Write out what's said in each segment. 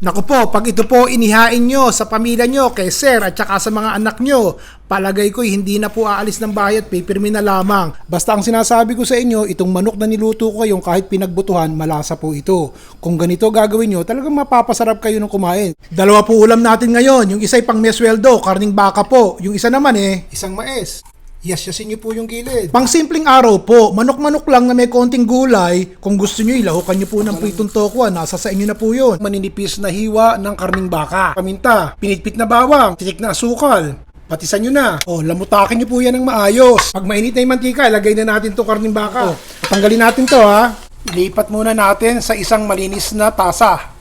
Naku po, pag ito po inihain nyo sa pamilya nyo, kay sir at saka sa mga anak nyo, palagay ko hindi na po aalis ng bahay at pipirmi na lamang. Basta ang sinasabi ko sa inyo, itong manok na niluto ko yung kahit pinagbutuhan, malasa po ito. Kung ganito gagawin nyo, talagang mapapasarap kayo ng kumain. Dalawa po ulam natin ngayon, yung isa ay pang mesweldo, karning baka po. Yung isa naman eh, isang mais. Yes, yasin niyo po yung gilid. Pang simpleng araw po, manok-manok lang na may konting gulay. Kung gusto niyo, ilahukan niyo po ng pritong tokwa. Nasa sa inyo na po yun. Maninipis na hiwa ng karning baka. Paminta, pinitpit na bawang, titik na asukal. Patisan nyo na. O, lamutakin nyo po yan ng maayos. Pag mainit na yung mantika, ilagay na natin to karning baka. O, tanggalin natin to ha. Ilipat muna natin sa isang malinis na tasa.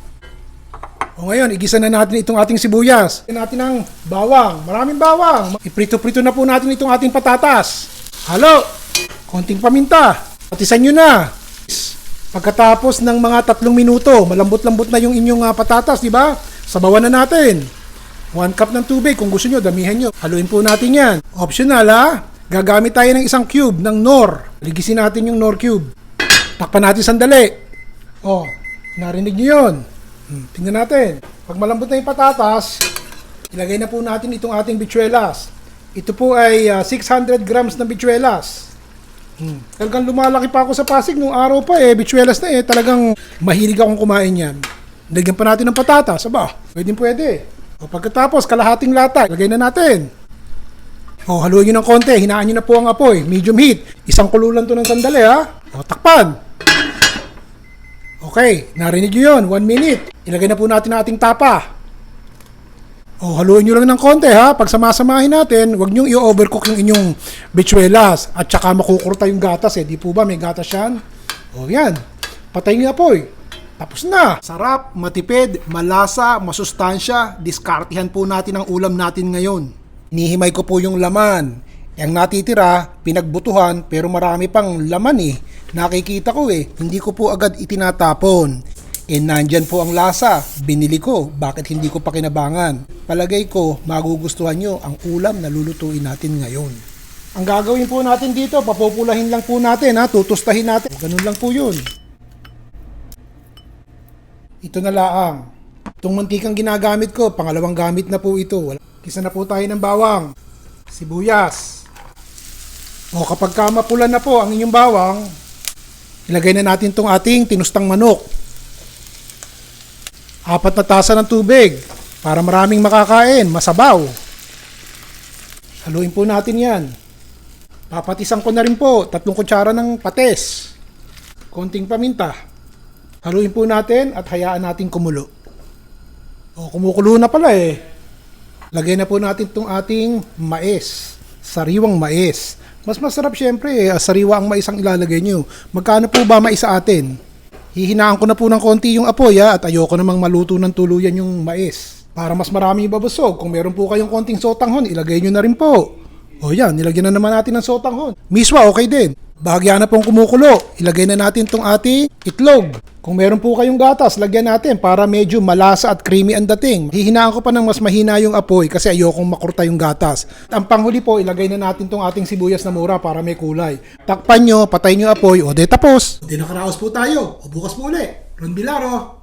O ngayon, igisa na natin itong ating sibuyas. Igisa natin ang bawang. Maraming bawang. Iprito-prito na po natin itong ating patatas. Halo. Konting paminta. Patisan nyo na. Pagkatapos ng mga tatlong minuto, malambot-lambot na yung inyong ah, patatas, di ba? Sabawan na natin. One cup ng tubig. Kung gusto nyo, damihan nyo. Haluin po natin yan. Optional ha. Gagamit tayo ng isang cube ng Nor. Ligisin natin yung Nor cube. Takpan natin sandali. Oh, narinig nyo yun. Hmm, tingnan natin. Pag malambot na yung patatas, ilagay na po natin itong ating bichuelas. Ito po ay ah, 600 grams na bichuelas. Hmm. Talagang lumalaki pa ako sa Pasig nung araw pa eh, bichuelas na eh. Talagang mahilig akong kumain yan. Lagyan pa natin ng patatas, aba, pwede pwede. O pagkatapos, kalahating lata, lagay na natin. O, haluin nyo ng konti, hinaan nyo na po ang apoy, medium heat. Isang kululan to ng sandali ha. O, takpan. Okay, narinig nyo yun. One minute. Ilagay na po natin ang ating tapa. O, haluin nyo lang ng konti ha. Pag samasamahin natin, huwag nyo i-overcook yung inyong bichuelas. At saka makukurta yung gatas eh. Di po ba may gatas yan? O, yan. Patay nyo apoy. Tapos na. Sarap, matipid, malasa, masustansya. Diskartihan po natin ang ulam natin ngayon. Nihimay ko po yung laman. Ang natitira, pinagbutuhan, pero marami pang laman eh. Nakikita ko eh, hindi ko po agad itinatapon. Eh nandyan po ang lasa, binili ko, bakit hindi ko pa kinabangan? Palagay ko, magugustuhan nyo ang ulam na lulutuin natin ngayon. Ang gagawin po natin dito, papupulahin lang po natin ha, tutustahin natin. Ganun lang po yun. Ito na laang. Itong mantikang ginagamit ko, pangalawang gamit na po ito. Kisa na po tayo ng bawang, sibuyas. O kapag ka na po ang inyong bawang, ilagay na natin itong ating tinustang manok. Apat na tasa ng tubig para maraming makakain, masabaw. Haluin po natin yan. Papatisan ko na rin po, tatlong kutsara ng pates. Konting paminta. Haluin po natin at hayaan natin kumulo. O, kumukulo na pala eh. Lagay na po natin itong ating mais. Sariwang mais. Mas masarap syempre eh, sariwa ang mais ang ilalagay nyo. Magkano po ba mais sa atin? Hihinaan ko na po ng konti yung apoy ha, at ayoko namang maluto ng tuluyan yung mais. Para mas marami ibabusog, kung meron po kayong konting sotanghon, ilagay nyo na rin po. O yan, nilagyan na naman natin ng sotanghon. Miswa, okay din. Bahagya na pong kumukulo. Ilagay na natin tong ating itlog. Kung meron po kayong gatas, lagyan natin para medyo malasa at creamy ang dating. Hihinaan ko pa ng mas mahina yung apoy kasi ayokong makurta yung gatas. Ang panghuli po, ilagay na natin tong ating sibuyas na mura para may kulay. Takpan nyo, patay nyo apoy, o de tapos. Di po tayo. O bukas po uli. Ron Bilaro.